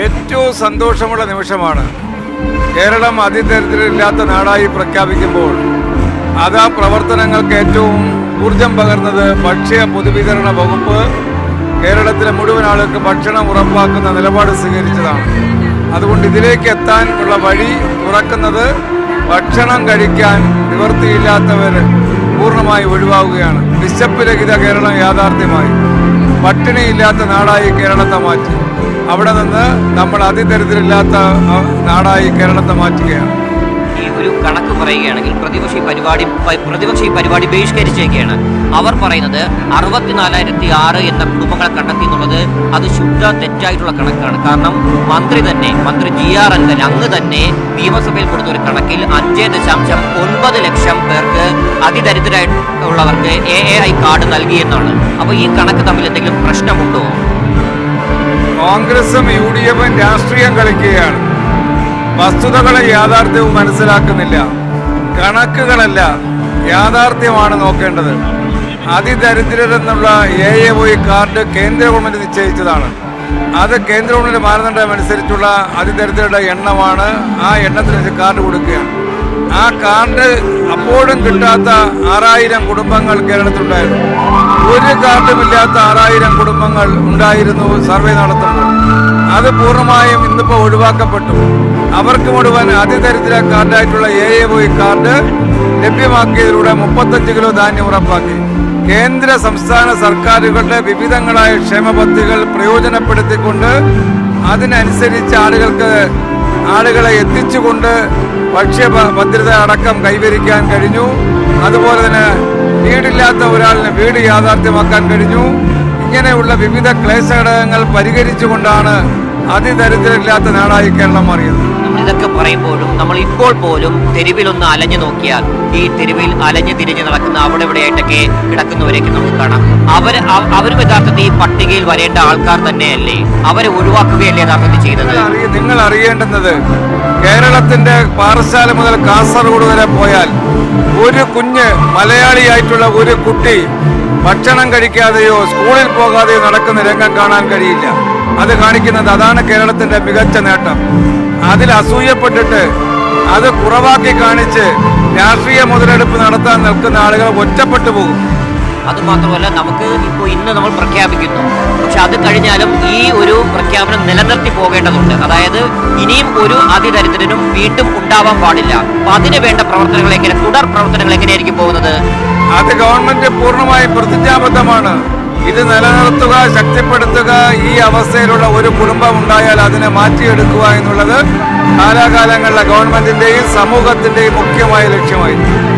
ഏറ്റവും സന്തോഷമുള്ള നിമിഷമാണ്. കേരളം അതിദരിദ്രരില്ലാത്ത നാടായി പ്രഖ്യാപിക്കുമ്പോൾ അത് ആ പ്രവർത്തനങ്ങൾക്ക് ഏറ്റവും ഊർജം പകർന്നത് ഭക്ഷ്യ പൊതുവിതരണ വകുപ്പ് കേരളത്തിലെ മുഴുവൻ ആളുകൾക്ക് ഭക്ഷണം ഉറപ്പാക്കുന്ന നിലപാട് സ്വീകരിച്ചതാണ്. അതുകൊണ്ട് ഇതിലേക്ക് എത്താൻ ഉള്ള വഴി തുറക്കുന്നത് ഭക്ഷണം കഴിക്കാൻ നിവൃത്തിയില്ലാത്തവർ പൂർണമായി ഒഴിവാകുകയാണ്. വിശപ്പ് രഹിത കേരളം യാഥാർത്ഥ്യമായി. പട്ടിണിയില്ലാത്ത നാടായി കേരളത്തെ മാറ്റി. അവിടെ നിന്ന് നമ്മൾ അതിദരിദ്രമില്ലാത്ത നാടായി കേരളത്തെ മാറ്റുകയാണ്. ഈ ഒരു കണക്ക് പറയുകയാണെങ്കിൽ പ്രതിപക്ഷ പരിപാടി പ്രതിപക്ഷ പരിപാടി ബഹിഷ്കരിച്ചേക്കാണ്. അവർ പറയുന്നത് അറുപത്തിനാലായിരത്തി ആറ് എന്ന കുടുംബങ്ങളെ കണ്ടെത്തി എന്നുള്ളത് അത് ശുദ്ധ തെറ്റായിട്ടുള്ള കണക്കാണ്. കാരണം മന്ത്രി തന്നെ മന്ത്രി ജി ആർ അൻവർ അങ്ങ് തന്നെ നിയമസഭയിൽ കൊടുത്ത ഒരു കണക്കിൽ അഞ്ച് ദശാംശം ഒൻപത് ലക്ഷം പേർക്ക് അതിദരിദ്രമായിട്ടുള്ളവർക്ക് എ എ ഐ കാർഡ് നൽകി എന്നാണ്. അപ്പോൾ ഈ കണക്ക് തമ്മിൽ എന്തെങ്കിലും പ്രശ്നമുണ്ടോ? കോൺഗ്രസും യു ഡി എഫും രാഷ്ട്രീയം കളിക്കുകയാണ്. വസ്തുതകളെ യാഥാർത്ഥ്യവും മനസ്സിലാക്കുന്നില്ല. കണക്കുകളല്ല യാഥാർത്ഥ്യമാണ് നോക്കേണ്ടത്. അതിദരിദ്രരെന്നുള്ള എ എ ഒയ് കാർഡ് കേന്ദ്ര ഗവൺമെന്റ് നിശ്ചയിച്ചതാണ്. അത് കേന്ദ്ര ഗവൺമെന്റ് മാനദണ്ഡം അനുസരിച്ചുള്ള അതിദരിദ്രരുടെ എണ്ണമാണ് ആ എണ്ണത്തിന് കാർഡ് കൊടുക്കുകയാണ്. ആ കാർഡ് അപ്പോഴും കിട്ടാത്ത ആറായിരം കുടുംബങ്ങൾ കേരളത്തിലുണ്ടായിരുന്നു. ഒരു കാർഡുമില്ലാത്ത ആറായിരം കുടുംബങ്ങൾ ഉണ്ടായിരുന്നു സർവേ നടത്തുമ്പോൾ. അത് പൂർണമായും ഇന്നിപ്പോൾ ഒഴിവാക്കപ്പെട്ടു. അവർക്ക് മുഴുവൻ അതിദരിദ്ര കാർഡായിട്ടുള്ള എ എ വൈ കാർഡ് ലഭ്യമാക്കിയതിലൂടെ മുപ്പത്തഞ്ച് കിലോ ധാന്യം ഉറപ്പാക്കി. കേന്ദ്ര സംസ്ഥാന സർക്കാരുകളുടെ വിവിധങ്ങളായ ക്ഷേമ പദ്ധതികൾ പ്രയോജനപ്പെടുത്തിക്കൊണ്ട് അതിനനുസരിച്ച് ആളുകൾക്ക് ആളുകളെ എത്തിച്ചുകൊണ്ട് ഭക്ഷ്യ ഭദ്രത അടക്കം കൈവരിക്കാൻ കഴിഞ്ഞു. അതുപോലെ തന്നെ വീടില്ലാത്ത ഒരാളിന് വീട് യാഥാർത്ഥ്യമാക്കാൻ കഴിഞ്ഞു. ഇങ്ങനെയുള്ള വിവിധ ക്ലേശ ഘടകങ്ങൾ പരിഹരിച്ചുകൊണ്ടാണ് അതിദരിദ്രമില്ലാത്ത നാടായി കേരളം മാറിയത്. പറയുമ്പോഴും നമ്മൾ ഇപ്പോൾ പോലും തെരുവിലൊന്ന് അലഞ്ഞു നോക്കിയാൽ ഈ തെരുവിൽ അലഞ്ഞു തിരിഞ്ഞ് നടക്കുന്ന അവിടെ ഇവിടെയായിട്ടൊക്കെ കിടക്കുന്നവരെയൊക്കെ നമുക്ക് കാണാം. അവർ അവരും യഥാർത്ഥത്തിൽ ഈ പട്ടികയിൽ വരേണ്ട ആൾക്കാർ തന്നെയല്ലേ? അവരെ ഒഴിവാക്കുകയല്ലേ യഥാർത്ഥത്തിൽ ചെയ്തത്? നിങ്ങൾ അറിയ- അറിയേണ്ടുന്നത് കേരളത്തിന്റെ പാറശാല മുതൽ കാസർഗോഡ് വരെ പോയാൽ ഒരു കുഞ്ഞ് മലയാളിയായിട്ടുള്ള ഒരു കുട്ടി ഭക്ഷണം കഴിക്കാതെയോ സ്കൂളിൽ പോകാതെയോ നടക്കുന്ന രംഗം കാണാൻ കഴിയില്ല. അത് കാണിക്കുന്നത് അതാണ് കേരളത്തിന്റെ മികച്ച നേട്ടം. അതിൽ അസൂയപ്പെട്ടിട്ട് അത് കുറവാക്കി കാണിച്ച് രാഷ്ട്രീയ മുതലെടുപ്പ് നടത്താൻ നിൽക്കുന്ന ആളുകൾ ഒറ്റപ്പെട്ടു പോകും. അതുമാത്രമല്ല നമുക്ക് ഇപ്പോൾ ഇന്ന് നമ്മൾ പ്രഖ്യാപിക്കുന്നു. പക്ഷെ അത് കഴിഞ്ഞാലും ഈ ഒരു പ്രഖ്യാപനം നിലനിർത്തി പോകേണ്ടതുണ്ട്. അതായത് ഇനിയും ഒരു അതിദരിദ്രനും വീണ്ടും ഉണ്ടാവാൻ പാടില്ല. അപ്പൊ അതിന് വേണ്ട പ്രവർത്തനങ്ങൾ എങ്ങനെ തുടർ പ്രവർത്തനങ്ങൾ എങ്ങനെയായിരിക്കും പോകുന്നത്? അത് ഗവൺമെന്റ് പൂർണമായും പ്രതിജ്ഞാബദ്ധമാണ്. ഇത് നിലനിർത്തുക ശക്തിപ്പെടുത്തുക ഈ അവസ്ഥയിലുള്ള ഒരു കുടുംബം ഉണ്ടായാൽ അതിനെ മാറ്റിയെടുക്കുക എന്നുള്ളത് കാലാകാലങ്ങളിലെ ഗവൺമെന്റിന്റെയും സമൂഹത്തിന്റെയും മുഖ്യമായ ലക്ഷ്യമായിരുന്നു